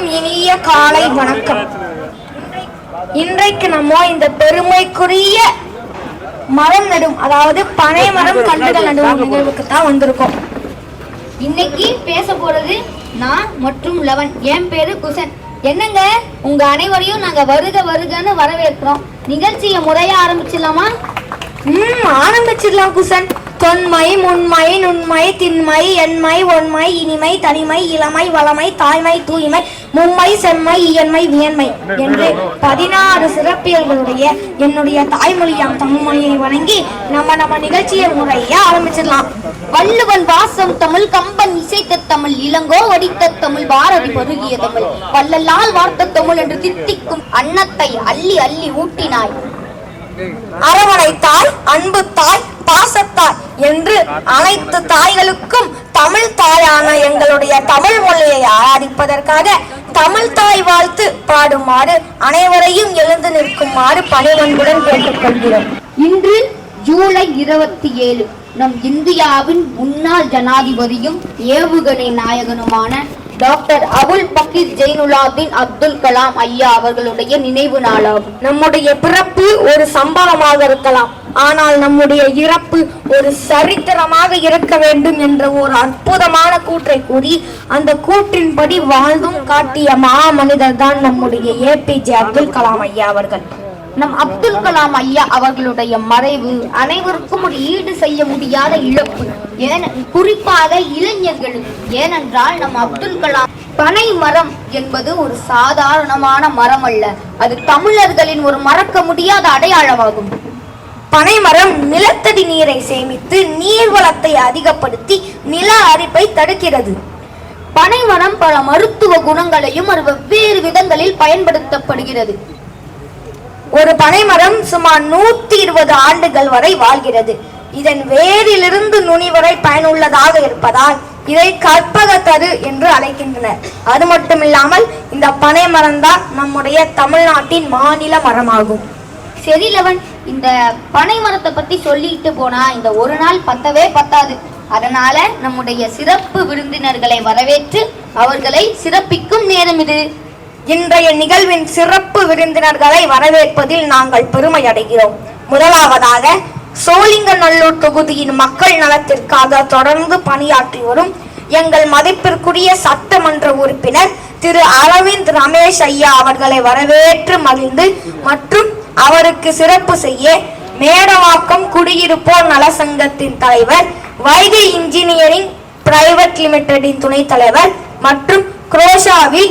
அனைவருக்கும் இனிய காலை வணக்கம். இன்றைக்கு நம்ம இந்த பெருமைக்குரிய மரம் நடும் அதாவது பனை மரம் கண்டுகள் நடும் நிகழ்வுக்கு தான் வந்திருக்கோம். இன்னைக்கு பேச போறது நான் மற்றும் லவன் என் பேரு குசன். என்னங்க? உங்க அனைவரையும் நாங்க வருக வருகன்னு வரவேற்கிறோம். நிகழ்ச்சியை முறையா ஆரம்பிச்சிடலாமா? ம் ஆரம்பிச்சிடலாம் குசன். தொன்மை முன்மை நுண்மை திண்மை எண்மை ஒன்மை இனிமை தனிமை இளமை வளமை தாய்மை தூய்மை மும்மை செம்மை இயன்மை வியன்மை என்று பதினாறு சிறப்பியல்களுடைய என்னுடைய தாய்மொழியாம் தமிழ்மொழியை வணங்கி நம்ம நம்ம நிகழ்ச்சியை முறையா ஆரம்பிச்சிடலாம். வள்ளுவன் வாசம் தமிழ் கம்பன் இசைத்த தமிழ் இளங்கோ வடித்த தமிழ் பாரதி பருகிய தமிழ் வள்ளலால் வார்த்த தமிழ் என்று தித்திக்கும் அன்னத்தை அள்ளி அள்ளி ஊட்டினாய். அரவணைத்தாய் அன்பு தாய் பாசத்தாய் என்று அனைத்து தாய்களுக்கும் தமிழ் தாயான எங்களுடைய தமிழ் மொழியை ஆராதிப்பதற்காக தமிழ் தாய் வாழ்த்து பாடுமாறு அனைவரையும் எழுந்து நிற்குமாறு பணிவன்புடன் கேட்டுக்கொள்கிறோம். இன்று ஜூலை இருபத்தி ஏழு நம் இந்தியாவின் முன்னாள் ஜனாதிபதியும் ஏவுகணை நாயகனுமான டாக்டர் அபுல் பக்கீர் ஜெயினுலாதீன் அப்துல் கலாம் ஐயா அவர்களுடைய நினைவு நாளாகும். நம்முடைய பிறப்பு ஒரு சம்பவமாக இருக்கலாம். ஆனால் நம்முடைய இறப்பு ஒரு சரித்திரமாக இருக்க வேண்டும் என்ற ஒரு அற்புதமான கூற்றை கூறி அந்த கூற்றின்படி வாழ்ந்தும் காட்டிய மா மனிதர் தான் நம்முடைய ஏபிஜே அப்துல் கலாம் ஐயா அவர்கள். நம் அப்துல் கலாம் ஐயா அவர்களுடைய மறைவு அனைவருக்கும் ஒரு ஈடு செய்ய முடியாத இழப்பு. ஏன் குறிப்பாக இளைஞர்களுக்கு ஏனென்றால் நம் அப்துல் கலாம் பனை மரம் என்பது ஒரு சாதாரணமான மரம் அல்ல அது தமிழர்களின் ஒரு மறக்க முடியாத அடையாளமாகும். பனைமரம் நிலத்தடி நீரை சேமித்து நீர்வளத்தை அதிகப்படுத்தி நில அரிப்பை தடுக்கிறது. பனைமரம் பல மருத்துவ குணங்களையும் அது வெவ்வேறு விதங்களில் பயன்படுத்தப்படுகிறது. ஒரு பனைமரம் சுமார் நூத்தி இருபது ஆண்டுகள் வரை வாழ்கிறது. இதன் வேரிலிருந்து நுனி வரை பயனுள்ளதாக இருப்பதால் இதை கற்பகத்தரு என்று அழைக்கின்றனர். அது மட்டுமில்லாமல் இந்த பனைமரம் தான் நம்முடைய தமிழ்நாட்டின் மாநில மரமாகும். சரி லவன் இந்த பனை மரத்தை பத்தி சொல்லிட்டு போனா இந்த ஒரு நாள் பத்தவே பத்தாது. அதனால நம்முடைய சிறப்பு விருந்தினர்களை வரவேற்று அவர்களை சிறப்பிக்கும் நேரம் இது. இன்றைய நிகழ்வின் சிறப்பு விருந்தினர்களை வரவேற்பதில் நாங்கள் பெருமை அடைகிறோம். முதலாவதாக சோழிங்கநல்லூர் தொகுதியின் மக்கள் நலத்திற்காக தொடர்ந்து பணியாற்றி வரும் எங்கள் மதிப்பிற்குரிய சட்டமன்ற உறுப்பினர் திரு அரவிந்த் ரமேஷ் ஐயா அவர்களை வரவேற்று மகிழ்ந்து மற்றும் அவருக்கு சிறப்பு செய்ய மேடவாக்கம் குடியிருப்போர் நல சங்கத்தின் தலைவர் வைகை இன்ஜினியரிங் பிரைவேட் லிமிடெடின் துணைத் தலைவர் மற்றும் குரோஷாவில்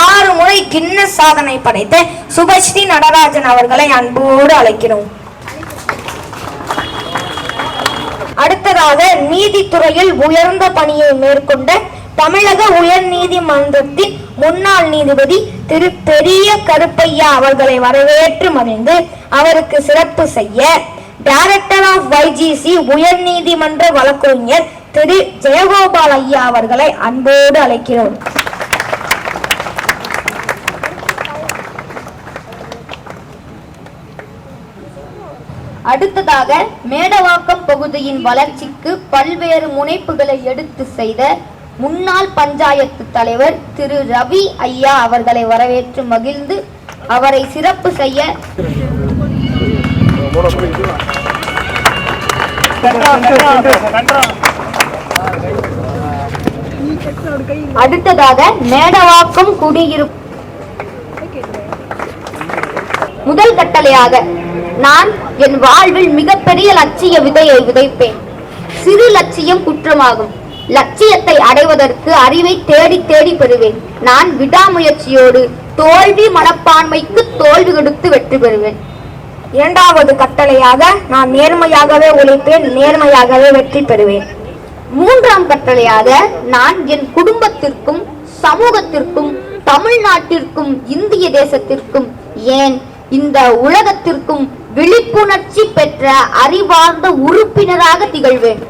ஆறு முறை கின்னஸ் சாதனை படைத்த சுபஸ்ரீ நடராஜன் அவர்களை அன்போடு அழைக்கிறோம். அடுத்ததாக நீதித்துறையில் உயர்ந்த பணியை மேற்கொண்ட தமிழக உயர் நீதிமன்றத்தின் முன்னாள் நீதிபதி திரு பெரிய கருப்பையா அவர்களை வரவேற்று மகிழ்ந்து அவருக்கு சிறப்பு செய்ய டைரக்டர் ஆஃப் வைஜிசி உயர் நீதிமன்ற வழக்கறிஞர் திரு ஜெயகோபால் ஐயா அவர்களை அன்போடு அழைக்கிறோம். அடுத்ததாக மேடவாக்கம் பகுதியின் வளர்ச்சிக்கு பல்வேறு முனைப்புகளை எடுத்து செய்த முன்னாள் பஞ்சாயத்து தலைவர் திரு ரவி ஐயா அவர்களை வரவேற்று மகிழ்ந்து அவரை சிறப்பு செய்ய அடுத்ததாக மேடவாக்கம் குடியிருப்பு முதல் கட்டளையாக நான் என் வாழ்வில் மிகப்பெரிய லட்சிய விதையை விதைப்பேன். சிறு லட்சியம் குற்றமாகும். லட்சியத்தை அடைவதற்கு அறிவை தேடி தேடி பெறுவேன். நான் விடாமுயற்சியோடு தோல்வி மனப்பான்மைக்கு தோல்வி கொடுத்து வெற்றி பெறுவேன். இரண்டாவது கட்டளையாக நான் நேர்மையாகவே உழைப்பேன் நேர்மையாகவே வெற்றி பெறுவேன். மூன்றாம் கட்டளையாக நான் என் குடும்பத்திற்கும் சமூகத்திற்கும் தமிழ்நாட்டிற்கும் இந்திய தேசத்திற்கும் ஏன் இந்த உலகத்திற்கும் விழிப்புணர்ச்சி பெற்ற அறிவார்ந்த உறுப்பினராக திகழ்வேன்.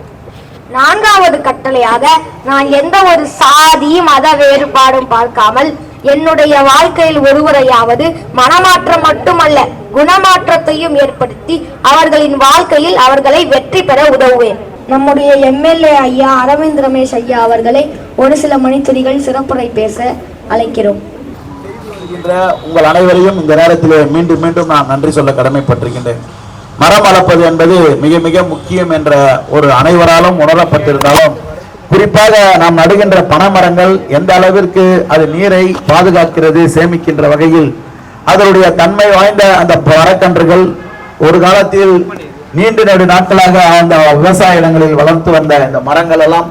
நான்காவது கட்டளையாக நான் எந்த ஒரு சாதி மத வேறுபாடும் பார்க்காமல் என்னுடைய வாழ்க்கையில் ஒருவரையாவது மனமாற்றம் மட்டுமல்ல குணமாற்றத்தையும் ஏற்படுத்தி அவர்களின் வாழ்க்கையில் அவர்களை வெற்றி பெற உதவுவேன். நம்முடைய எம்எல்ஏ ஐயா அரவிந்த் ரமேஷ் ஐயா அவர்களை ஒரு சில மணித்துளிகள் சிறப்புரை பேச அழைக்கிறோம். உங்கள் அனைவரையும் இந்த நேரத்திலே மீண்டும் மீண்டும் நான் நன்றி சொல்ல கடமைப்பட்டிருக்கின்றேன். மரம் வளர்ப்பது என்பது மிக மிக முக்கியம் என்ற ஒரு அனைவராலும் உணரப்பட்டிருந்தாலும் குறிப்பாக நாம் நடுகின்ற பனைமரங்கள் எந்த அளவிற்கு அது நீரை பாதுகாக்கிறது சேமிக்கின்ற வகையில் அதனுடைய தன்மை வாய்ந்த அந்த மரக்கன்றுகள் ஒரு காலத்தில் நீண்ட நெடு நாட்களாக அந்த விவசாய இடங்களில் வளர்த்து வந்த இந்த மரங்கள் எல்லாம்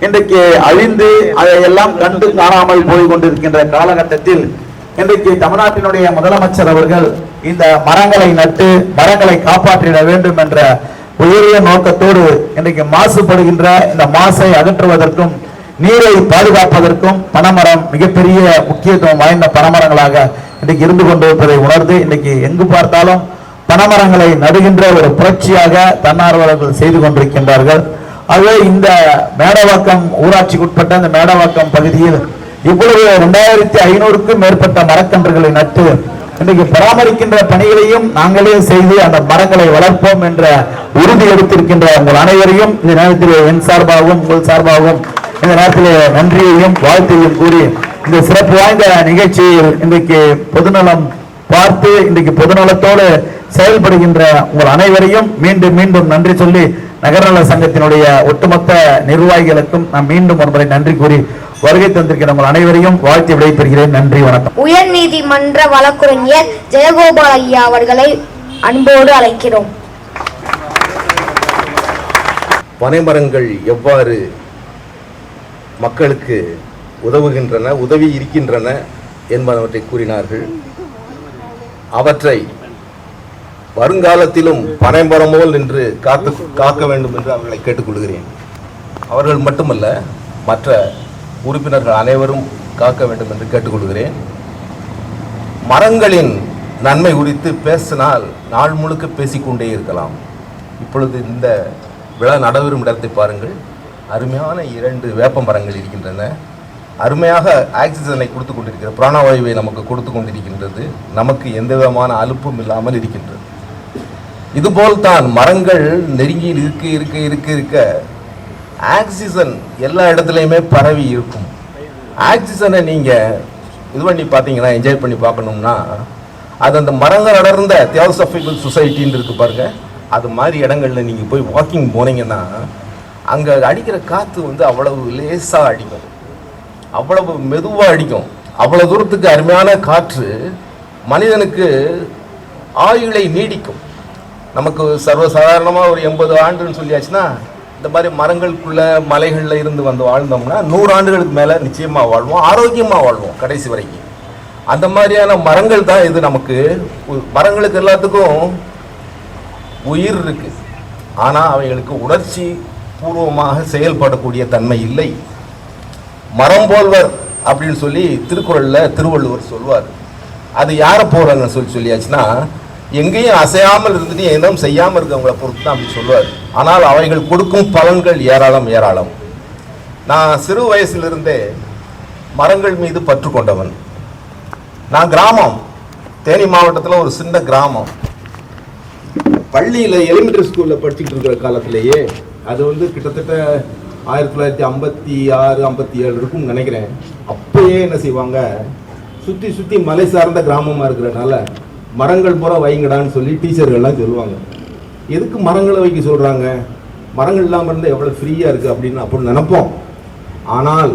இன்றைக்கு அழிந்து அதையெல்லாம் கண்டு காணாமல் போய் கொண்டிருக்கின்ற காலகட்டத்தில் இன்றைக்கு தமிழ்நாட்டினுடைய முதலமைச்சர் அவர்கள் இந்த மரங்களை நட்டு மரங்களை காப்பாற்றிட வேண்டும் என்ற உயரிய நோக்கத்தோடு இன்றைக்கு மாசுபடுகின்ற இந்த மாசை அகற்றுவதற்கும் நீரை பாதுகாப்பதற்கும் பனைமரம் மிகப்பெரிய முக்கியத்துவம் வாய்ந்த பனைமரங்களாக இன்றைக்கு இருந்து கொண்டிருப்பதை உணர்ந்து இன்றைக்கு எங்கு பார்த்தாலும் பனைமரங்களை நடுகின்ற ஒரு புரட்சியாக தன்னார்வலர்கள் செய்து கொண்டிருக்கின்றார்கள். ஆகவே இந்த மேடவாக்கம் ஊராட்சிக்குட்பட்ட இந்த மேடவாக்கம் பகுதியில் இவ்வளவு இரண்டாயிரத்தி ஐநூறுக்கும் மேற்பட்ட மரக்கன்றுகளை நட்டு இன்றைக்கு பராமரிக்கின்ற பணிகளையும் நாங்களே செய்து அந்த மரங்களை வளர்ப்போம் என்ற உறுதி எடுத்திருக்கின்ற உங்கள் அனைவரையும் இந்த நேரத்தில் என் சார்பாகவும் உங்கள் சார்பாகவும் இந்த நேரத்தில் நன்றியையும் வாழ்த்தையும் கூறி இந்த சிறப்பு வாய்ந்த நிகழ்ச்சியில் இன்றைக்கு பொதுநலம் பார்த்து இன்றைக்கு பொதுநலத்தோடு செயல்படுகின்ற உங்கள் அனைவரையும் மீண்டும் மீண்டும் நன்றி சொல்லி நகர்நல சங்கத்தினுடைய ஒட்டுமொத்த நிர்வாகிகளுக்கும் நான் மீண்டும் ஒருமுறை நன்றி கூறி வருகை தந்திருக்கிற உங்கள் அனைவரையும் வாழ்த்தி விடைபெறுகிறேன். நன்றி வணக்கம். உயர் நீதிமன்ற வழக்குரைஞர் ஜெயகோபால் ஐயா அவர்களை அன்போடு அழைக்கிறோம். பனைமரங்கள் எவ்வாறு மக்களுக்கு உதவுகின்றன உதவி இருக்கின்றன என்பனவற்றை கூறினார்கள். அவற்றை வருங்காலத்திலும் பனைமரம் போல் நின்று காத்து காக்க வேண்டும் என்று அவர்களை கேட்டுக்கொள்கிறேன். அவர்கள் மட்டுமல்ல மற்ற உறுப்பினர்கள் அனைவரும் காக்க வேண்டும் என்று கேட்டுக்கொள்கிறேன். மரங்களின் நன்மை குறித்து பேசினால் நாள் முழுக்க பேசிக்கொண்டே இருக்கலாம். இப்பொழுது இந்த விழா நடைபெறும் இடத்தை பாருங்கள். அருமையான இரண்டு வேப்ப மரங்கள் இருக்கின்றன. அருமையாக ஆக்சிஜனை கொடுத்து கொண்டிருக்கிற பிராணவாயுவை நமக்கு கொடுத்து கொண்டிருக்கின்றது. நமக்கு எந்த விதமான அலுப்பும் இல்லாமல் இருக்கின்றது. இதுபோல் தான் மரங்கள் நெருங்கி இருக்க இருக்க இருக்க இருக்க ஆக்சிஜன் எல்லா இடத்துலையுமே பரவி இருக்கும். ஆக்சிஜனை நீங்கள் இது பண்ணி பார்த்தீங்கன்னா என்ஜாய் பண்ணி பார்க்கணும்னா அது அந்த மரங்கள் அடர்ந்த தியோசபிக்கல் சொசைட்டின்னு இருக்கு பாருங்கள் அது மாதிரி இடங்களில் நீங்கள் போய் வாக்கிங் போனீங்கன்னா அங்கே அடிக்கிற காற்று வந்து அவ்வளவு லேசாக அடிக்கும். அவ்வளவு மெதுவாக அடிக்கும். அவ்வளோ தூரத்துக்கு அருமையான காற்று மனிதனுக்கு ஆயுளை நீடிக்கும். நமக்கு சர்வசாதாரணமாக ஒரு எண்பது ஆண்டுன்னு சொல்லியாச்சுன்னா இந்த மாதிரி மரங்களுக்குள்ள மலைகளில் இருந்து வந்து வாழ்ந்தோம்னா நூறு ஆண்டுகளுக்கு மேலே நிச்சயமாக வாழ்வோம் ஆரோக்கியமாக வாழ்வோம் கடைசி வரைக்கும். அந்த மாதிரியான மரங்கள் தான் இது நமக்கு. மரங்களுக்கு எல்லாத்துக்கும் உயிர் இருக்கு. ஆனால் அவைகளுக்கு உணர்ச்சி பூர்வமாக செயல்படக்கூடிய தன்மை இல்லை. மரம் போல்வர் அப்படின்னு சொல்லி திருக்குறளில் திருவள்ளுவர் சொல்வார். அது யாரை போகிறாங்கன்னு சொல்லி சொல்லியாச்சுன்னா எங்கேயும் அசையாமல் இருந்துட்டு எதுவும் செய்யாமல் இருக்கவங்கள பொறுத்து தான் அப்படி சொல்லுவார். ஆனால் அவைகள் கொடுக்கும் பலன்கள் ஏராளம் ஏராளம். நான் சிறு வயசிலிருந்தே மரங்கள் மீது பற்று கொண்டவன். நான் கிராமம். தேனி மாவட்டத்தில் ஒரு சின்ன கிராமம். பள்ளியில் எலிமெண்டரி ஸ்கூலில் படிச்சுக்கிட்டு இருக்கிற காலத்திலேயே அது வந்து கிட்டத்தட்ட ஆயிரத்தி தொள்ளாயிரத்தி ஐம்பத்தி ஆறு ஐம்பத்தி ஏழு இருக்கும்னு நினைக்கிறேன். அப்போயே என்ன செய்வாங்க? சுற்றி சுற்றி மலை சார்ந்த கிராமமாக இருக்கிறனால மரங்கள் பூரா வைங்கடான்னு சொல்லி டீச்சர்கள்லாம் சொல்லுவாங்க. எதுக்கு மரங்களை வைக்க சொல்கிறாங்க மரங்கள் இல்லாமல் இருந்தால் எவ்வளோ ஃப்ரீயாக இருக்குது அப்படின்னு அப்படின்னு நினைப்போம். ஆனால்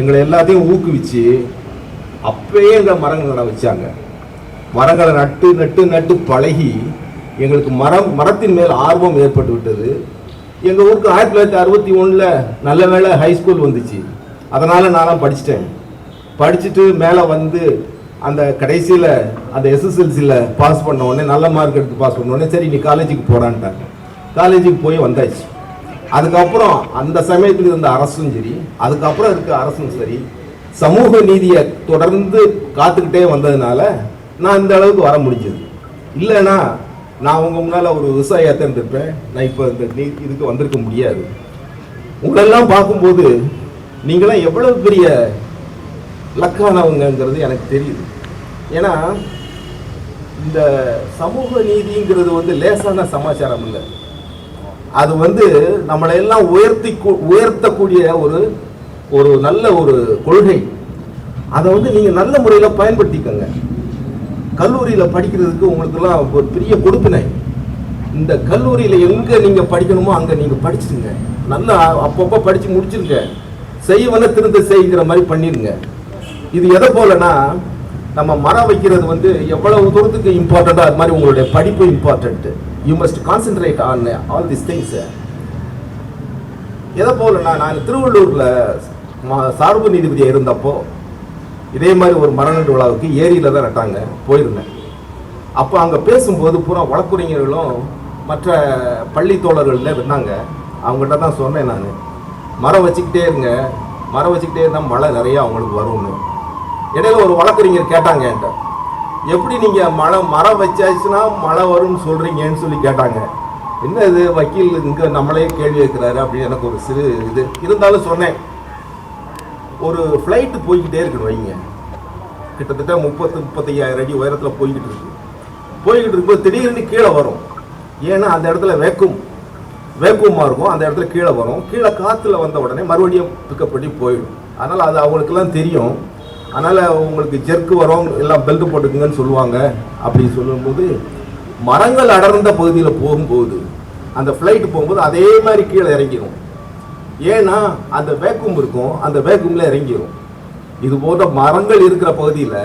எங்களை எல்லாத்தையும் ஊக்குவிச்சு அப்பயே எங்களை மரங்கள் நட வச்சாங்க. மரங்களை நட்டு நட்டு நட்டு பழகி எங்களுக்கு மரம் மரத்தின் மேல் ஆர்வம் ஏற்பட்டு விட்டது. எங்கள் ஊருக்கு ஆயிரத்தி தொள்ளாயிரத்தி அறுபத்தி ஒன்றில் நல்ல வேலை ஹை ஸ்கூல் வந்துச்சு. அதனால் நான்லாம் படிச்சிட்டேன். படிச்சுட்டு மேலே வந்து அந்த கடைசியில் அந்த எஸ்எஸ்எல்சியில் பாஸ் பண்ண உடனே நல்ல மார்க் எடுத்து பாஸ் பண்ண உடனே சரி நீ காலேஜுக்கு போடான்ட்டாங்க காலேஜுக்கு போய் வந்தாச்சு. அதுக்கப்புறம் அந்த சமயத்தில் இருந்த அரசும் சரி அதுக்கப்புறம் இருக்க அரசும் சரி சமூக நீதியை தொடர்ந்து காத்துக்கிட்டே வந்ததுனால நான் இந்த அளவுக்கு வர முடிஞ்சது. இல்லைன்னா நான் உங்கள் முன்னால் ஒரு விவசாயியாக இருந்திருப்பேன் நான் இப்போ இந்த நீ இதுக்கு வந்திருக்க முடியாது. உங்களெல்லாம் பார்க்கும்போது நீங்களாம் எவ்வளவு பெரிய லக்கானவங்கங்கிறது எனக்கு தெரியுது. ஏன்னா இந்த சமூக நீதிங்கிறது வந்து லேசான சமாச்சாரம் இல்லை. அது வந்து நம்மளை எல்லாம் உயர்த்தி உயர்த்தக்கூடிய ஒரு ஒரு நல்ல ஒரு கொள்கை. அதை வந்து நீங்கள் நல்ல முறையில் பயன்படுத்திக்கோங்க. கல்லூரியில் படிக்கிறதுக்கு உங்களுக்கெல்லாம் ஒரு பெரிய கொடுப்பினை. இந்த கல்லூரியில் எங்கே நீங்கள் படிக்கணுமோ அங்கே நீங்கள் படிச்சிருங்க நல்லா அப்பப்போ படித்து முடிச்சிருங்க. செய்வன திருந்த செய்கிற மாதிரி பண்ணிடுங்க. இது எதை போலனா நம்ம மரம் வைக்கிறது வந்து எவ்வளவு தூரத்துக்கு இம்பார்ட்டண்ட்டோ அது மாதிரி உங்களுடைய படிப்பு important you must concentrate on all this things எதை போலனா நான் திருவள்ளூரில் சார்பு நீதிபதியாக இருந்தப்போ இதே மாதிரி ஒரு மரநடு விழாவுக்கு ஏரியில் தான் நட்டாங்க போயிருந்தேன். அப்போ அங்கே பேசும்போது பூரா வழக்குரைஞர்களும் மற்ற பள்ளி தோழர்கள்ல இருந்தாங்க. அவங்ககிட்ட தான் சொன்னேன் நான். மரம் வச்சுக்கிட்டே இருங்க. மரம் வச்சுக்கிட்டே இருந்தால் மழை நிறையா அவங்களுக்கு வரும்னு. இடையில ஒரு வழக்கறிஞர் கேட்டாங்க என்கிட்ட. எப்படி நீங்கள் மழை மரம் வச்சாச்சுன்னா மழை வரும்னு சொல்கிறீங்கன்னு சொல்லி கேட்டாங்க. என்ன இது? வக்கீல் இங்கே நம்மளே கேள்வி வைக்கிறாரு அப்படின்னு எனக்கு ஒரு சிறு இது. இருந்தாலும் சொன்னேன். ஒரு ஃப்ளைட்டு போய்கிட்டே இருக்குன்னு வைங்க. கிட்டத்தட்ட முப்பத்து முப்பத்தையாயிரம் அடி உயரத்தில் போய்கிட்டு இருக்கு. போய்கிட்டு இருக்கும்போது திடீர்னு கீழே வரும். ஏன்னா அந்த இடத்துல வேக்கும் வேக்குமா இருக்கும். அந்த இடத்துல கீழே வரும். கீழே காற்றுல வந்த உடனே மறுபடியும் பிக்கப் பண்ணி போயிடும். அதனால் அது அவங்களுக்கெல்லாம் தெரியும். அதனால் உங்களுக்கு ஜெர்க்கு வரும் எல்லாம் பெல்ட் போட்டுக்குங்கன்னு சொல்லுவாங்க. அப்படின்னு சொல்லும்போது மரங்கள் அடர்ந்த பகுதியில் போகும்போது அந்த ஃப்ளைட் போகும்போது அதே மாதிரி கீழே இறங்கிடும் ஏன்னா அந்த வேக்கும் இருக்கும் அந்த வேக்கும்ல இறங்கிடும் இது போன்ற மரங்கள் இருக்கிற பகுதியில்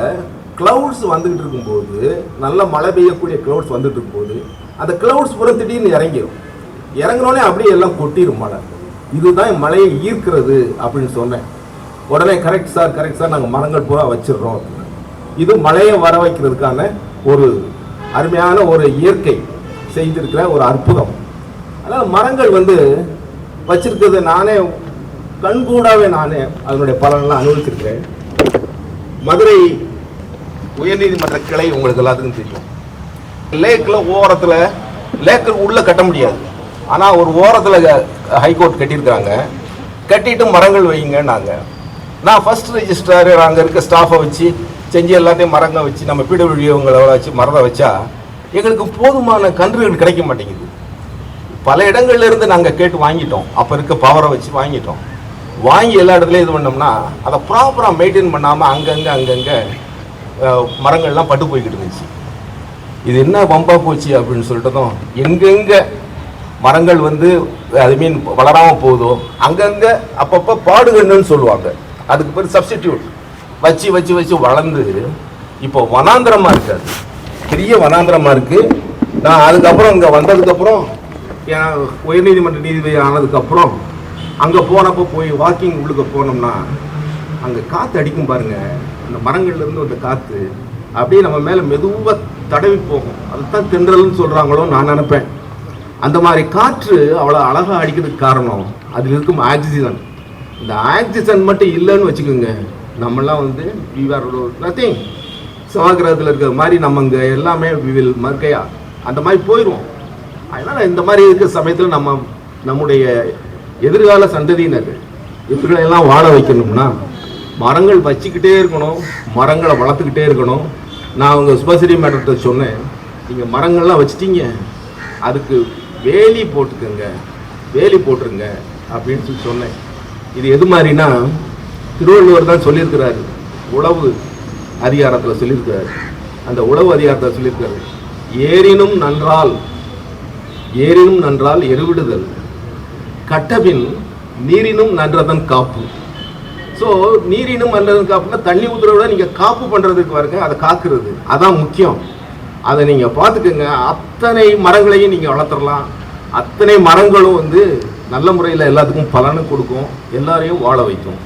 க்ளவுட்ஸ் வந்துகிட்டு இருக்கும்போது நல்ல மழை பெய்யக்கூடிய க்ளவுட்ஸ் வந்துட்டு இருக்கும்போது அந்த க்ளவுட்ஸ் புறம் திடீர்னு இறங்கிடும் இறங்கினோடனே அப்படியே எல்லாம் கொட்டிடும் மழை. இதுதான் மழையை ஈர்க்கிறது அப்படின்னு சொன்னேன். உடனே கரெக்ட் சார் கரெக்ட் சார் நாங்கள் மரங்கள் பூரா வச்சிடுறோம். இது மழையை வர வைக்கிறதுக்கான ஒரு அருமையான ஒரு இயற்கை செய்திருக்கிற ஒரு அற்புதம். அதனால் மரங்கள் வந்து வச்சிருக்கிறது நானே கண்கூடாவே நானே அதனுடைய பலனெல்லாம் அனுபவிச்சிருக்கிறேன். மதுரை உயர்நீதிமன்ற கிளை உங்களுக்கு எல்லாத்துக்கும் தெரியும். லேக்கில் ஓரத்தில் லேக்கு உள்ளே கட்ட முடியாது. ஆனால் ஒரு ஓரத்தில் ஹைகோர்ட் கட்டியிருக்கிறாங்க. கட்டிட்டு மரங்கள் வைங்கன்னாங்க. நான் ஃபர்ஸ்ட் ரெஜிஸ்ட்ரார் அங்கே இருக்க ஸ்டாஃபை வச்சு செஞ்சு எல்லாத்தையும் மரங்க வச்சு நம்ம பிடபிள்யூங்களை வச்சு மரத்தை வச்சா எங்களுக்கு போதுமான கன்றுகள் கிடைக்க மாட்டேங்குது. பல இடங்கள்ல இருந்து நாங்கள் கேட்டு வாங்கிட்டோம். அப்போ இருக்க பவரை வச்சு வாங்கிட்டோம். வாங்கி எல்லா இடத்துலையும் இது பண்ணோம்னா அதை ப்ராப்பராக மெயின்டைன் பண்ணாமல் அங்கங்கே அங்கங்கே மரங்கள்லாம் பட்டு போய்கிட்டு இருந்துச்சு. இது என்ன பம்பா போச்சு அப்படின்னு சொல்லிட்டதும் எங்கெங்கே மரங்கள் வந்து ஐ மீன் வளராமல் போகுதோ அங்கங்கே அப்பப்போ பாடுகள்னு சொல்லுவாங்க. அதுக்கு பேர் சப்ஸ்டிடியூட் வச்சு வச்சு வச்சு வளர்ந்து இப்போ வனாந்திரமாக இருக்காது பெரிய வனாந்திரமாக இருக்குது நான் அதுக்கப்புறம் இங்கே வந்ததுக்கப்புறம் என் உயர்நீதிமன்ற நீதிபதி ஆனதுக்கப்புறம் அங்கே போனப்போ போய் வாக்கிங் உள்ளுக்க போனோம்னா அங்கே காற்று அடிக்கும் பாருங்கள் அந்த மரங்கள்லேருந்து வந்த காற்று அப்படியே நம்ம மேலே மெதுவாக தடவி போகும். அதுதான் தென்றல்னு சொல்கிறாங்களோ நான் நினைப்பேன். அந்த மாதிரி காற்று அவ்வளோ அழகாக அடிக்கிறதுக்கு காரணம் அதில் இருக்கும் ஆக்சிஜன் இந்த ஆக்சிஜன் மட்டும் இல்லைன்னு வச்சுக்கோங்க. நம்மளாம் வந்து we நத்திங் சவாகிரகத்தில் இருக்கிற மாதிரி நம்ம இங்கே எல்லாமே வில் மறுக்கையா அந்த மாதிரி போயிடுவோம் அதனால் இந்த மாதிரி இருக்கிற சமயத்தில் நம்ம நம்முடைய எதிர்கால சந்ததியினர் இவர்களெல்லாம் வாழ வைக்கணும்னா மரங்கள் வச்சுக்கிட்டே இருக்கணும் மரங்களை வளர்த்துக்கிட்டே இருக்கணும். நான் அவங்க சுபசிரி மேடத்தை சொன்னேன். நீங்கள் மரங்கள்லாம் வச்சிட்டீங்க. அதுக்கு வேலி போட்டுக்கோங்க. வேலி போட்டுருங்க அப்படின்னு சொல்லி சொன்னேன். இது எது மாதிரினா திருவள்ளுவர் தான் சொல்லியிருக்கிறாரு. உழவு அதிகாரத்தில் சொல்லியிருக்கிறாரு. அந்த உழவு அதிகாரத்தில் சொல்லியிருக்காரு ஏரினும் நன்றால் ஏரினும் நன்றால் எருவிடுதல். கட்டபின் நீரினும் நன்றதன் காப்பு. ஸோ நீரினும் நன்றதன் காப்புனா தண்ணி ஊற்றுறத விட நீங்கள் காப்பு பண்ணுறதுக்கு பாருங்க அதை காக்குறது. அதான் முக்கியம். அதை நீங்கள் பார்த்துக்கோங்க. அத்தனை மரங்களையும் நீங்கள் வளர்த்துடலாம். அத்தனை மரங்களும் வந்து நல்ல முறையில் எல்லாத்துக்கும் பலனும் கொடுக்கும் எல்லாரையும் வாழ வைக்கும்.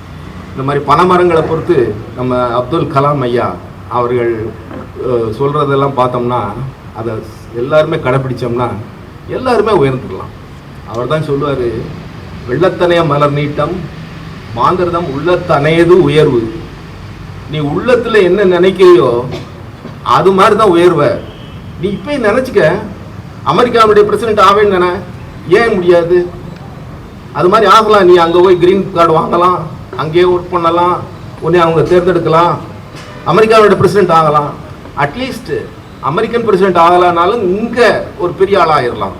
இந்த மாதிரி பனைமரங்களை பொறுத்து நம்ம அப்துல் கலாம் ஐயா அவர்கள் சொல்கிறதெல்லாம் பார்த்தோம்னா அதை எல்லாருமே கடைப்பிடிச்சோம்னா எல்லாருமே உயர்ந்துடலாம். அவர் தான் சொல்லுவார் வெள்ளத்தனைய மலர் நீட்டம் மாந்திரதம் உள்ளத்தனையது உயர்வு. நீ உள்ளத்தில் என்ன நினைக்கிறியோ அது மாதிரி தான் உயர்வ. நீ இப்பயே நினச்சிக்க அமெரிக்காவுடைய பிரசிடென்ட் ஆவேன்னு நினை ஏன் முடியாது? அது மாதிரி ஆகலாம். நீ அங்கே போய் கிரீன் கார்டு வாங்கலாம். அங்கேயே ஒர்க் பண்ணலாம். உன்னை அவங்க தேர்ந்தெடுக்கலாம். அமெரிக்காவோட பிரசிடென்ட் ஆகலாம். அட்லீஸ்ட் அமெரிக்கன் பிரசிடென்ட் ஆகலானாலும் இங்கே ஒரு பெரிய ஆளாயிரலாம்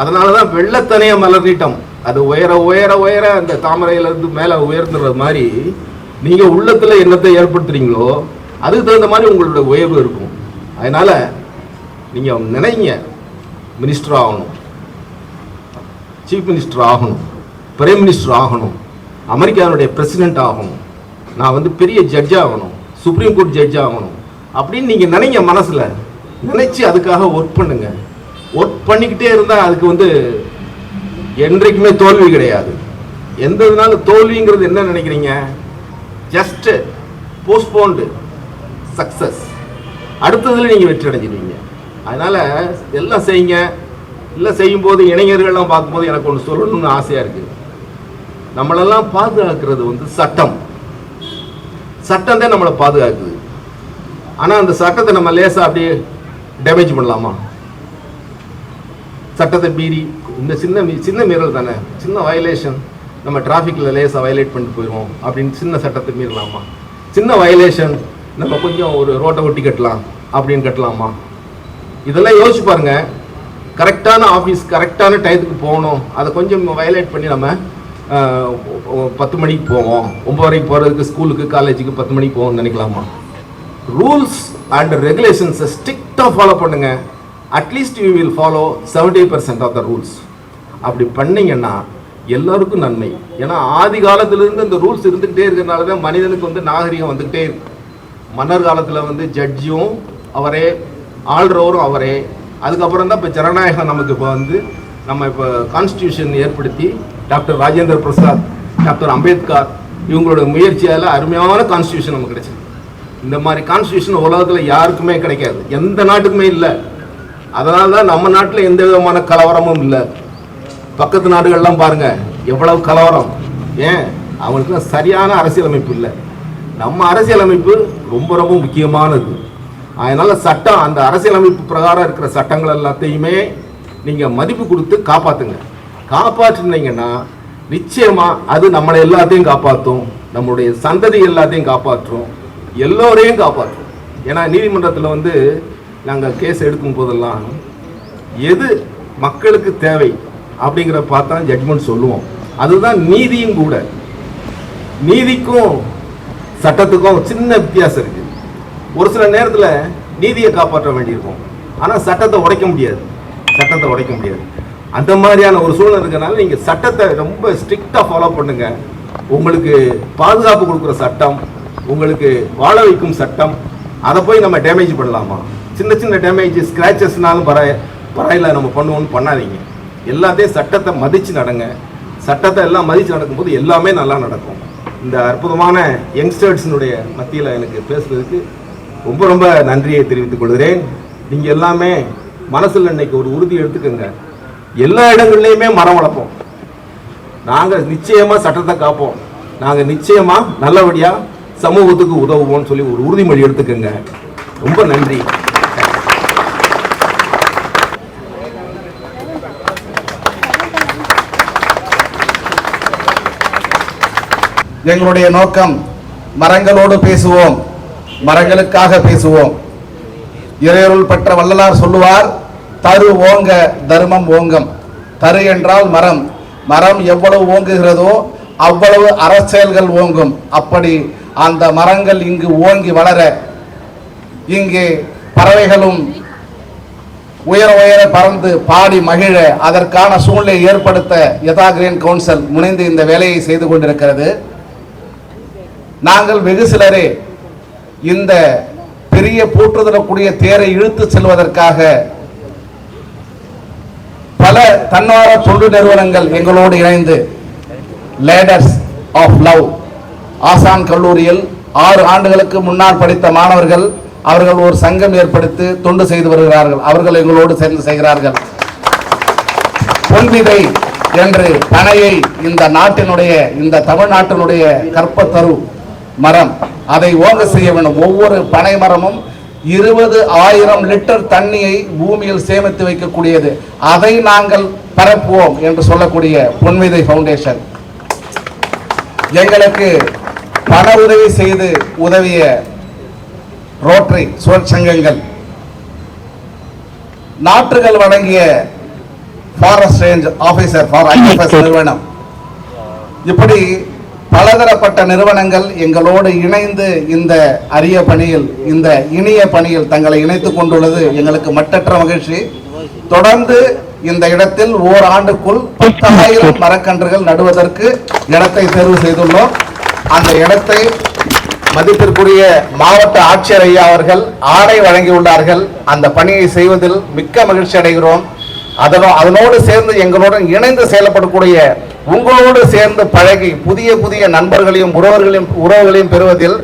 அதனால தான் வெள்ளத்தனைய மலர் நீட்டம் அது உயர உயர உயர அந்த தாமரையிலேருந்து மேலே உயர்ந்துடுற மாதிரி நீங்கள் உள்ளத்தில் என்னத்தை ஏற்படுத்துறீங்களோ அதுக்கு தகுந்த மாதிரி உங்களோட உயர்வு இருக்கும். அதனால் நீங்கள் நினைங்க. மினிஸ்டர் ஆகணும். சீஃப் மினிஸ்டர் ஆகணும். பிரைம் மினிஸ்டர் ஆகணும். அமெரிக்காவுடைய பிரசிடென்ட் ஆகணும். நான் வந்து பெரிய ஜட்ஜ் ஆகணும். சுப்ரீம் கோர்ட் ஜட்ஜ் ஆகணும். அப்படின்னு நீங்கள் நினைங்க மனசில். நினைச்சு அதுக்காக ஒர்க் பண்ணுங்க. ஒர்க் பண்ணிக்கிட்டே இருந்தால் அதுக்கு வந்து என்றைக்குமே தோல்வி கிடையாது. எந்த இதனால தோல்விங்கிறது என்ன நினைக்கிறீங்க? ஜஸ்ட்டு போஸ்ட்போன்டு சக்ஸஸ் அடுத்ததில் நீங்கள் வெற்றி அடைஞ்சிடுவீங்க. அதனால் எல்லாம் செய்யுங்க. இல்லை செய்யும்போது இளைஞர்கள்லாம் பார்க்கும்போது எனக்கு ஒன்று சொல்லணும்னு ஆசையாக இருக்குது நம்மளெல்லாம் பாதுகாக்கிறது வந்து சட்டம். சட்டம் தான் நம்மளை பாதுகாக்குது. ஆனால் அந்த சட்டத்தை நம்ம லேசாக அப்படியே டேமேஜ் பண்ணலாமா? சட்டத்தை மீறி இந்த சின்ன சின்ன மீறல் தானே. சின்ன வயலேஷன் நம்ம டிராஃபிக்கில் லேசாக வயலேட் பண்ணிட்டு போயிடுவோம் அப்படின்னு சின்ன சட்டத்தை மீறலாமா? சின்ன வயலேஷன் நம்ம கொஞ்சம் ஒரு ரோட்டை ஒட்டி கட்டலாம் அப்படின்னு கட்டலாமா? இதெல்லாம் யோசிச்சு பாருங்க. கரெக்டான ஆஃபீஸ் கரெக்டான டயத்துக்கு போகணும். அதை கொஞ்சம் வயலேட் பண்ணி நம்ம பத்து மணிக்கு போவோம். ஒம்பது வரைக்கும் போகிறதுக்கு ஸ்கூலுக்கு காலேஜுக்கு பத்து மணிக்கு போவோம் நினைக்கலாமா? ரூல்ஸ் அண்ட் ரெகுலேஷன்ஸை ஸ்ட்ரிக்டாக ஃபாலோ பண்ணுங்க. At least you will follow seventy percent of the rules அப்படி பண்ணீங்கன்னா எல்லாருக்கும் நன்மை. ஏன்னா ஆதி காலத்திலிருந்து இந்த ரூல்ஸ் இருந்துக்கிட்டே இருக்கிறனால தான் மனிதனுக்கு வந்து நாகரிகம் வந்துக்கிட்டே இருக்கு. மன்னர் காலத்தில் வந்து ஜட்ஜியும் அவரே ஆள்றவரும் அவரே. அதுக்கப்புறம் தான் இப்போ ஜனநாயகம் நமக்கு இப்போ வந்து நம்ம இப்போ கான்ஸ்டியூஷன் ஏற்படுத்தி டாக்டர் ராஜேந்திர பிரசாத் டாக்டர் அம்பேத்கர் இவங்களோட முயற்சியால் அருமையான கான்ஸ்டியூஷன் நமக்கு கிடைச்சது இந்த மாதிரி கான்ஸ்டியூஷன் உலகத்தில் யாருக்குமே கிடைக்காது. எந்த நாட்டுக்குமே இல்லை. அதனால தான் நம்ம நாட்டில் எந்த விதமான கலவரமும் இல்லை. பக்கத்து நாடுகள்லாம் பாருங்கள் எவ்வளவு கலவரம். ஏன்? அவங்களுக்கு சரியான அரசியலமைப்பு இல்லை. நம்ம அரசியலமைப்பு ரொம்ப ரொம்ப முக்கியமானது. அதனால் சட்டம் அந்த அரசியலமைப்பு பிரகாரம் இருக்கிற சட்டங்கள் எல்லாத்தையுமே நீங்கள் மதிப்பு கொடுத்து காப்பாற்றுங்க காப்பாற்றினீங்கன்னா நிச்சயமா அது நம்மளை எல்லாத்தையும் காப்பாற்றும் நம்மளுடைய சந்ததி எல்லாத்தையும் காப்பாற்றும் எல்லோரையும் காப்பாற்றும். ஏன்னா நீதிமன்றத்தில் வந்து நாங்கள் கேஸ் எடுக்கும் போதெல்லாம் எது மக்களுக்கு தேவை அப்படிங்கிற பார்த்தா ஜட்மெண்ட் சொல்லுவோம். அதுதான் நீதியும் கூட. நீதிக்கும் சட்டத்துக்கும் சின்ன வித்தியாசம் இருக்கு. ஒரு சில நேரத்தில் நீதியை காப்பாற்ற வேண்டியிருக்கும். ஆனால் சட்டத்தை உடைக்க முடியாது. சட்டத்தை உடைக்க முடியாது. அந்த மாதிரியான ஒரு சூழ்நிலை இருக்கிறனால நீங்கள் சட்டத்தை ரொம்ப ஸ்ட்ரிக்டாக ஃபாலோ பண்ணுங்க. உங்களுக்கு பாதுகாப்பு கொடுக்குற சட்டம் உங்களுக்கு வாழ வைக்கும் சட்டம் அதை போய் நம்ம டேமேஜ் பண்ணலாமா? சின்ன சின்ன டேமேஜ் ஸ்க்ராச்சஸ்னாலும் பர பரவாயில்ல நம்ம பண்ணுவோம்னு பண்ணாதீங்க. எல்லாத்தையும் சட்டத்தை மதித்து நடங்க. சட்டத்தை எல்லாம் மதித்து நடக்கும்போது எல்லாமே நல்லா நடக்கும். இந்த அற்புதமான யங்ஸ்டர்ஸினுடைய மத்தியில் எனக்கு பேசுறதுக்கு ரொம்ப ரொம்ப நன்றியை தெரிவித்துக் கொள்கிறேன். நீங்கள் எல்லாமே மனசில் இன்னைக்கு ஒரு உறுதி எடுத்துக்கோங்க. எல்லா இடங்கள்லையுமே மரம் வளர்ப்போம். நாங்கள் நிச்சயமாக சட்டத்தை காப்போம். நாங்கள் நிச்சயமாக நல்லபடியாக சமூகத்துக்கு உதவுவோம்னு சொல்லி ஒரு உறுதிமொழி எடுத்துக்கோங்க. ரொம்ப நன்றி. எங்களுடைய நோக்கம் மரங்களோடு பேசுவோம் மரங்களுக்காக பேசுவோம். இறையருள் பெற்ற வள்ளலார் சொல்லுவார் தரு ஓங்க தர்மம் ஓங்கம். தரு என்றால் மரம். மரம் எவ்வளவு ஓங்குகிறதோ அவ்வளவு அரசியல்கள் ஓங்கும். அப்படி அந்த மரங்கள் இங்கு ஓங்கி வளர இங்கே பறவைகளும் உயர உயர பறந்து பாடி மகிழ அதற்கான சூழ்நிலை ஏற்படுத்த யதா கிரீன் கவுன்சில் முனைந்து இந்த வேலையை செய்து கொண்டிருக்கிறது. நாங்கள் வெகு சிலரே இந்த பெரிய போற்றுதலக்கூடிய தேரை இழுத்து செல்வதற்காக பல தன்னார தொண்டு நிறுவனங்கள் எங்களோடு இணைந்து லேடர்ஸ் ஆஃப் லவ் ஆசான் கல்லூரியில் ஆறு ஆண்டுகளுக்கு முன்னால் படித்த மாணவர்கள் அவர்கள் ஒரு சங்கம் ஏற்படுத்தி தொண்டு செய்து வருகிறார்கள். அவர்கள் எங்களோடு சேர்ந்து செய்கிறார்கள். பொன்விதை என்று பனையை இந்த நாட்டினுடைய இந்த தமிழ்நாட்டினுடைய கற்பத்தரு மரம். அதை ஓங்க செய்ய வேண்டும். ஒவ்வொரு பனை மரமும் இருபது ஆயிரம் லிட்டர் தண்ணியை பூமியில் சேமித்து வைக்கக்கூடியது. அதை நாங்கள் பரப்புவோம் என்று சொல்லக்கூடிய பொன்விதை ஃபவுண்டேஷன். எங்களுக்கு பண உதவி செய்து உதவிய ரோட்டரி சுழற் சங்கங்கள் நாற்றுகள் வழங்கிய ஃபாரஸ்ட் ரேஞ்ச் ஆபீசர் ஃபார் நிறுவனம். இப்படி பலதரப்பட்ட நிறுவனங்கள் எங்களோடு இணைந்து இந்த அரிய பணியில் இந்த இனிய பணியில் தங்களை இணைத்துக் கொண்டுள்ளது எங்களுக்கு மட்டற்ற மகிழ்ச்சி. தொடர்ந்து இந்த இடத்தில் ஓராண்டுக்குள் பத்தாயிரம் மரக்கன்றுகள் நடுவதற்கு இடத்தை தேர்வு செய்துள்ளோம். அந்த இடத்தை மதிப்பிற்குரிய மாவட்ட ஆட்சியர் ஐயா அவர்கள் ஆணை வழங்கியுள்ளார்கள். அந்த பணியை செய்வதில் மிக்க மகிழ்ச்சி அடைகிறோம். அதனோ அதனோடு சேர்ந்து எங்களுடன் இணைந்து செயல்படக்கூடிய உங்களோடு சேர்ந்து பழகி புதிய புதிய நண்பர்களையும் உறவர்களையும் உறவுகளையும் பெறுவதில்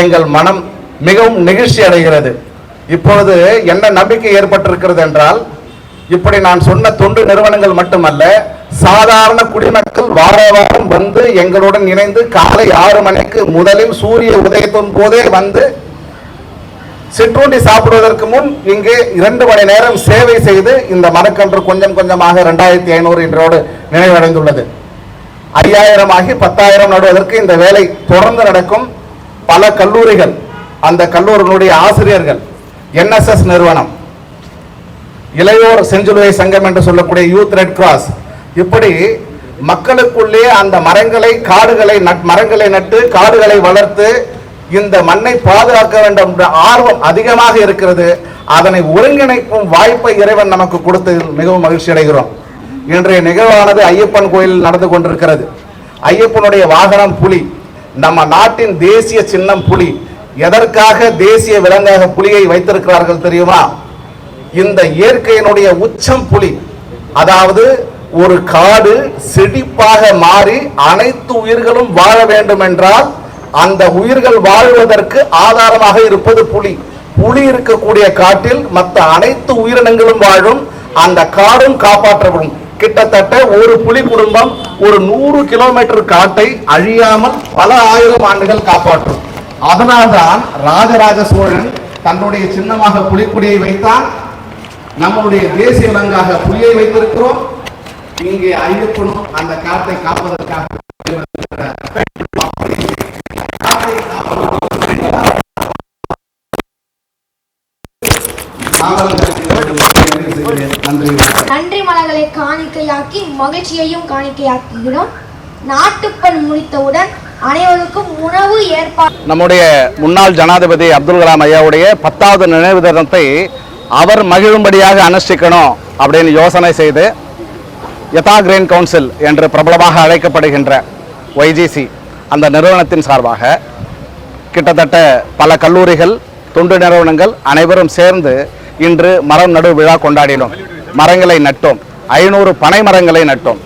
எங்கள் மனம் மிகவும் நெகிழ்ச்சி அடைகிறது. இப்பொழுது என்ன நம்பிக்கை ஏற்பட்டிருக்கிறது என்றால் இப்படி நான் சொன்ன தொண்டு நிறுவனங்கள் மட்டுமல்ல சாதாரண குடிமக்கள் வார வாரம் வந்து எங்களுடன் இணைந்து காலை ஆறு மணிக்கு முதலில் சூரிய உதயத்தின் போதே வந்து சிற்றுண்டி சாப்பிடுவதற்கு முன் இங்கு இரண்டு மணி நேரம் சேவை செய்து இந்த மரக்கன்று கொஞ்சம் கொஞ்சமாக இரண்டாயிரத்தி ஐநூறு இன்றோடு நினைவடைந்துள்ளது. ஐயாயிரம் ஆகி பத்தாயிரம் நடுவதற்கு இந்த வேலை தொடர்ந்து நடக்கும் பல கல்லூரிகள் அந்த கல்லூரிகளுடைய ஆசிரியர்கள் என்எஸ்எஸ் நிறுவனம் இளையோர் செஞ்சிலுவை சங்கம் என்று சொல்லக்கூடிய யூத் ரெட் கிராஸ் இப்படி மக்களுக்குள்ளே அந்த மரங்களை காடுகளை நட் மரங்களை நட்டு காடுகளை வளர்த்து இந்த மண்ணை பாதுகாக்க வேண்டும் என்ற ஆர்வம் அதிகமாக இருக்கிறது. அதனை ஒருங்கிணைக்கும் வாய்ப்பை இறைவன் நமக்கு கொடுத்து மிகவும் மகிழ்ச்சி அடைகிறோம். இன்றைய நிகழ்வானது ஐயப்பன் கோயில் நடந்து கொண்டிருக்கிறது. ஐயப்பனுடைய வாகனம் புலி. நம்ம நாட்டின் தேசிய சின்னம் புலி. எதற்காக தேசிய விலங்காக புலியை வைத்திருக்கிறார்கள் தெரியுமா? இந்த இயற்கையினுடைய உச்சம் புலி. அதாவது ஒரு காடு செழிப்பாக மாறி அனைத்து உயிர்களும் வாழ வேண்டும் என்றால் அந்த உயிர்கள் வாழ்வதற்கு ஆதாரமாக இருப்பது புலி. புலி இருக்கக்கூடிய காட்டில் மற்ற அனைத்து உயிரினங்களும் வாழும். அந்த காடும் காப்பாற்றப்படும். கிட்டத்தட்ட ஒரு புலி குடும்பம் ஒரு நூறு கிலோமீட்டர் காட்டை அழியாமல் பல ஆயிரம் ஆண்டுகள் காப்பாற்றும். அதனால்தான் ராஜராஜ சோழன் தன்னுடைய சின்னமாக புலிக்குடியை வைத்தான். நம்மளுடைய தேசிய விலங்காக புலியை வைத்திருக்கிறோம். இங்கே ஐயப்பனும் அந்த காட்டை காப்பதற்காக நன்றி. நன்றி மலர்களை காணிக்கையாக்கி மகிழ்ச்சியையும் காணிக்கையாக்குகிறோம் நாட்டுப்பண் முடித்தவுடன் அனைவருக்கும் உணவு ஏற்பாடு. நம்முடைய முன்னாள் ஜனாதிபதி அப்துல் கலாம் ஐயாவுடைய பத்தாவது நினைவு தினத்தை அவர் மகிழும்படியாக அனுஷ்டிக்கணும் அப்படின்னு யோசனை செய்து யதா கிரீன் கவுன்சில் என்று பிரபலமாக அழைக்கப்படுகின்ற ஒய்ஜிசி அந்த நிறுவனத்தின் சார்பாக கிட்டத்தட்ட பல கல்லூரிகள் தொண்டு நிறுவனங்கள் அனைவரும் சேர்ந்து இன்று மரம் நடு விழா கொண்டாடினோம். மரங்களை நட்டோம். ஐநூறு பனை மரங்களை நட்டோம்.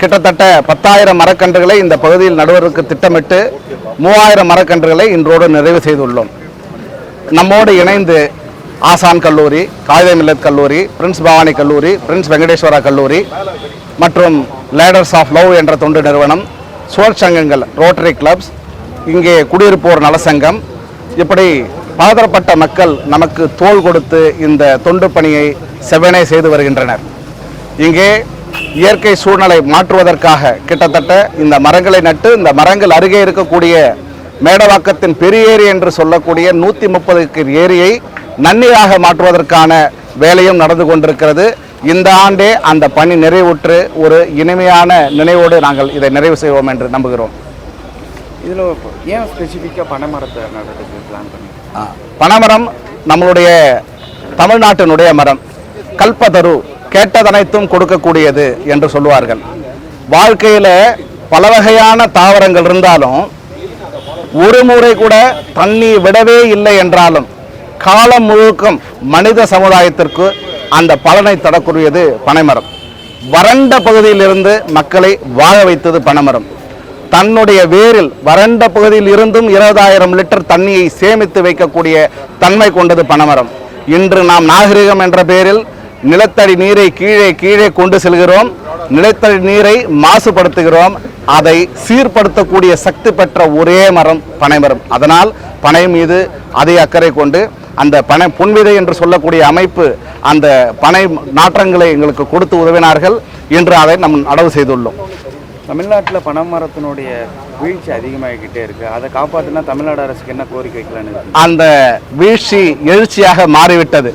கிட்டத்தட்ட பத்தாயிரம் மரக்கன்றுகளை இந்த பகுதியில் நடுவதற்கு திட்டமிட்டு மூவாயிரம் மரக்கன்றுகளை இன்றோடு நிறைவு செய்துள்ளோம். நம்மோடு இணைந்து ஆசான் கல்லூரி காகித மில்லத் கல்லூரி பிரின்ஸ் பவானி கல்லூரி பிரின்ஸ் வெங்கடேஸ்வரா கல்லூரி மற்றும் லேடர்ஸ் ஆஃப் லவ் என்ற தொண்டு நிறுவனம் சுவர் சங்கங்கள் ரோட்டரி கிளப்ஸ் இங்கே குடியிருப்போர் நலசங்கம் இப்படி பலதரப்பட்ட மக்கள் நமக்கு தோள் கொடுத்து இந்த தொண்டு பணியை செவ்வனே செய்து வருகின்றனர். இங்கே இயற்கை சூழ்நிலை மாற்றுவதற்காக கிட்டத்தட்ட இந்த மரங்களை நட்டு இந்த மரங்கள் அருகே இருக்கக்கூடிய மேடவாக்கத்தின் பெரிய ஏரி என்று சொல்லக்கூடிய நூற்றி முப்பதுக்கு ஏரியை நன்னீராக மாற்றுவதற்கான வேலையும் நடந்து கொண்டிருக்கிறது. இந்த ஆண்டே அந்த பணி நிறைவுற்று ஒரு இனிமையான நினைவோடு நாங்கள் இதை நிறைவு செய்வோம் என்று நம்புகிறோம். இதில் ஏன் ஸ்பெசிஃபிக்காக பனை மரத்தை நடுறதுக்கு பிளான் பண்ணி பனைமரம் நம்மளுடைய தமிழ்நாட்டினுடைய மரம். கல்பதரு கேட்டதனைத்தும் கொடுக்கக்கூடியது என்று சொல்லுவார்கள். வாழ்க்கையில் பல வகையான தாவரங்கள் இருந்தாலும் ஒரு முறை கூட தண்ணி விடவே இல்லை என்றாலும் காலம் முழுக்கும் மனித சமுதாயத்திற்கு அந்த பலனை தரக்கூடியது பனைமரம். வறண்ட பகுதியிலிருந்து மக்களை வாழ வைத்தது பனைமரம். தன்னுடைய வேரில் வறண்ட பகுதியில் இருந்தும் இருபதாயிரம் லிட்டர் தண்ணியை சேமித்து வைக்கக்கூடிய தன்மை கொண்டது பனைமரம். இன்று நாம் நாகரிகம் என்ற பெயரில் நிலத்தடி நீரை கீழே கீழே கொண்டு செல்கிறோம். நிலத்தடி நீரை மாசுபடுத்துகிறோம். அதை சீர்படுத்தக்கூடிய சக்தி பெற்ற ஒரே மரம் பனைமரம். அதனால் பனை மீது அதிக அக்கறை கொண்டு அந்த பனை புன்விதை என்று சொல்லக்கூடிய அமைப்பு அந்த பனை நாற்றங்களை எங்களுக்கு கொடுத்து உதவினார்கள். இன்று அதை நம் நடவு செய்துள்ளோம். தமிழ்நாட்டில் பனை மரத்தினுடைய வீழ்ச்சி அதிகமாகிக்கிட்டே இருக்கு. அதை காப்பாற்றினா தமிழ்நாடு அரசுக்கு என்ன கோரிக்கை வைக்கலான்னு? அந்த வீழ்ச்சி எழுச்சியாக மாறிவிட்டது.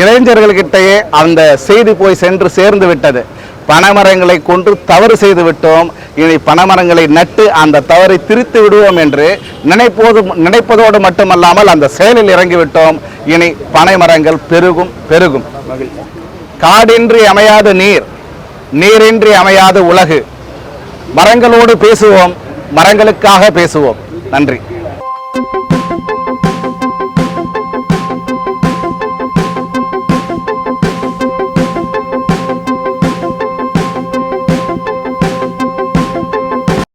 இளைஞர்கள்கிட்டயே அந்த செய்தி போய் சென்று சேர்ந்து விட்டது. பனைமரங்களை கொன்று தவறு செய்து விட்டோம். இனி பனைமரங்களை நட்டு அந்த தவறை திருத்தி விடுவோம் என்று நினைப்போது நினைப்பதோடு மட்டுமல்லாமல் அந்த செயலில் இறங்கிவிட்டோம் இனி பனைமரங்கள் பெருகும் பெருகும். காடின்றி அமையாத நீர் நீரின்றி அமையாத உலகு. மரங்களோடு பேசுவோம். மரங்களுக்காக பேசுவோம். நன்றி.